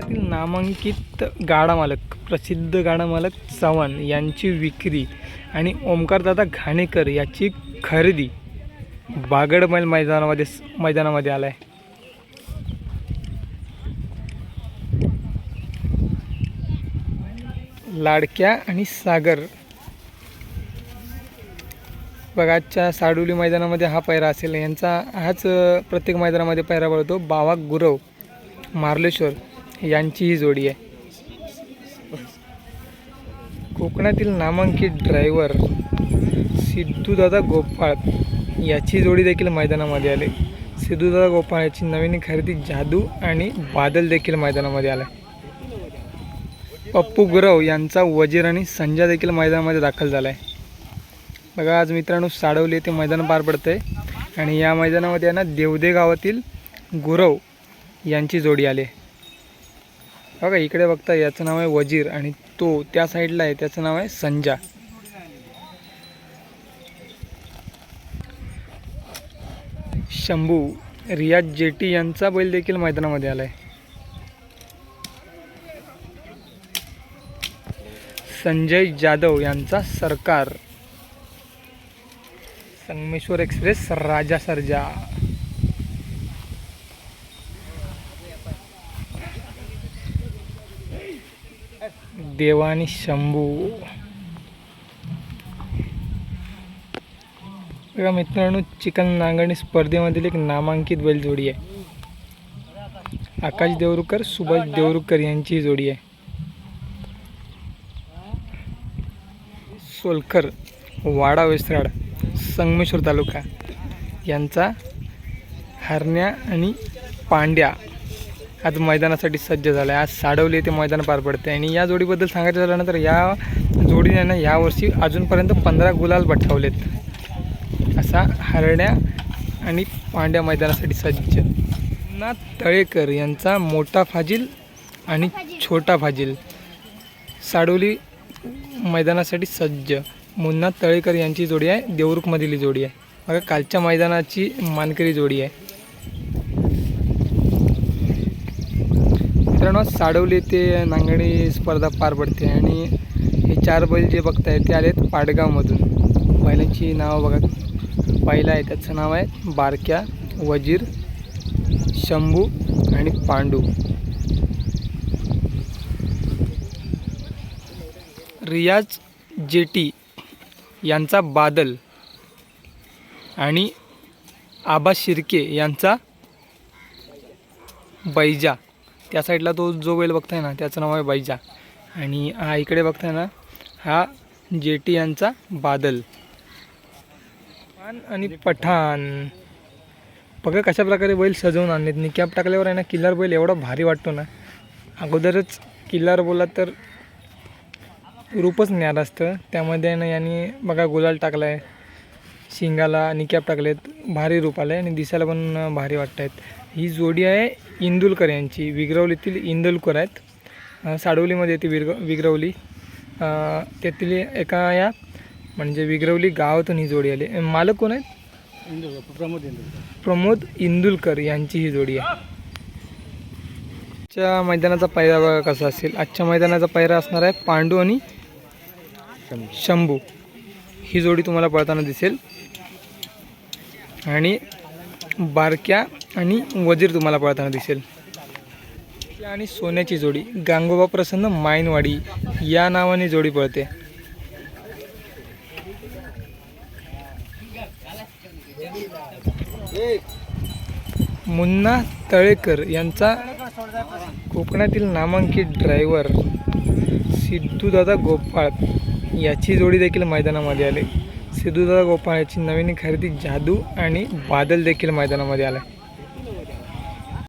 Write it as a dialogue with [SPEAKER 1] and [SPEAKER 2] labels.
[SPEAKER 1] कोकणातील नामांकित गाडा मालक प्रसिद्ध गाडा मालक चव्हाण यांची विक्री आणि ओमकारदादा घाणेकर याची खरेदी बागडमैल मैदानामध्ये मैदानामध्ये आला आहे लाडक्या आणि सागर. बघाच्या साडुली मैदानामध्ये हा पैरा असेल. यांचा हाच प्रत्येक मैदानामध्ये पैरा पडतो. बावा गुरव मार्लेश्वर. यांची ही जोडी आहे. कोकणातील नामांकित ड्रायव्हर सिद्धूदादा गोपाळ याची जोडी देखील मैदानामध्ये आली. सिद्धूदादा गोपाळ याची नवीन खरेदी जादू आणि बादल देखील मैदानामध्ये आला पप्पू गुरव यांचा वजीर आणि संजय देखील मैदानामध्ये दाखल झाला आहे बघा आज मित्रांनो साडवली येथे मैदान पार पडतं आहे आणि या मैदानामध्ये आहे ना देवदे गावातील गुरव यांची जोडी आली आहे. बघा इकडे बघता याचं नाव आहे वजीर आणि तो त्या साईडला आहे त्याचं नाव आहे संजा. शंभू रियाज जेटी यांचा बैल देखील मैदानामध्ये आला आहे संजय जाधव यांचा सरकार. संगमेश्वर एक्सप्रेस राजा सरजा. देवानी शंभू. बघा मित्रांनो चिकन नांगरणी स्पर्धेमधील एक नामांकित बैलजोडी आहे. आकाश देवरुकर सुभाष देवरुकर यांची ही जोडी आहे. सोलकर वाडा वेसराड संगमेश्वर तालुका यांचा हरण्या आणि पांड्या आज मैदानासाठी सज्ज झाला आहे आज साडवली येथे मैदान पार पडते आणि या जोडीबद्दल सांगायचं झालं ना तर या जोडीने ना यावर्षी अजूनपर्यंत पंधरा गुलाल पटकावलेत असा हरण्या आणि पांड्या मैदानासाठी सज्ज. ना तळेकर यांचा मोठा फाजील आणि छोटा फाजील. साडोली मैदानासाठी सज्ज. मुन्ना तळेकर यांची जोडी आहे. देवरुखमधील जोडी आहे. बघा कालच्या मैदानाची मानकरी जोडी आहे. मित्रांनो साडवली ते नांगणी स्पर्धा पार पडते आणि हे चार बैल जे बघताय ते आलेत पाडगावमधून. बैलांची नावं बघा. पहिला आहे त्याचं नाव आहे बारक्या वजीर शंभू आणि पांडू. रियाज जेटी यांचा बादल आणि आबा शिर्के यांचा बैजा. त्या साईडला तो जो बैल बघताय ना त्याचं नाव आहे बैजा. आणि हा इकडे बघताय ना हा जेटी यांचा बादल. आणि पठाण. बघा कशा प्रकारे बैल सजवून आणलेत. निकॅप टाकल्यावर आहे ना किल्लार बैल एवढा भारी वाटतो ना. अगोदरच किल्लार बोला तर रूपच न्यार असतं त्यामध्ये ना यांनी बघा गुलाल टाकला आहे शिंगाला निकॅप टाकलेत. भारी रूप आलं आहे आणि दिसायला पण भारी वाटत आहेत ही जोडी आहे इंदुलकर यांची. विग्रवलीतील इंदुलकर आहेत. साडवलीमध्ये येते विरग विग्रवली. त्यातील एका या म्हणजे विग्रवली गावातून ही जोडी आली. मालक कोण आहेत?
[SPEAKER 2] प्रमोद इंदूर
[SPEAKER 1] प्रमोद इंदुलकर यांची ही जोडी आहे. आजच्या मैदानाचा पायरा बघा कसा असेल. आजच्या मैदानाचा पायरा असणार आहे पांडू आणि शंभू. ही जोडी तुम्हाला पळताना दिसेल. आणि बारक्या आणि वजीर तुम्हाला पळताना दिसेल. आणि सोन्याची जोडी गांगोबा प्रसन्न मायनवाडी या नावाने जोडी पळते. मुन्ना तळेकर यांचा कोकणातील नामांकित ड्रायव्हर सिद्धूदादा गोपाळ याची जोडी देखील मैदानामध्ये आली. सिद्धूदादा गोपाळ याची नवीन खरेदी जादू आणि बादल देखील मैदानामध्ये आला.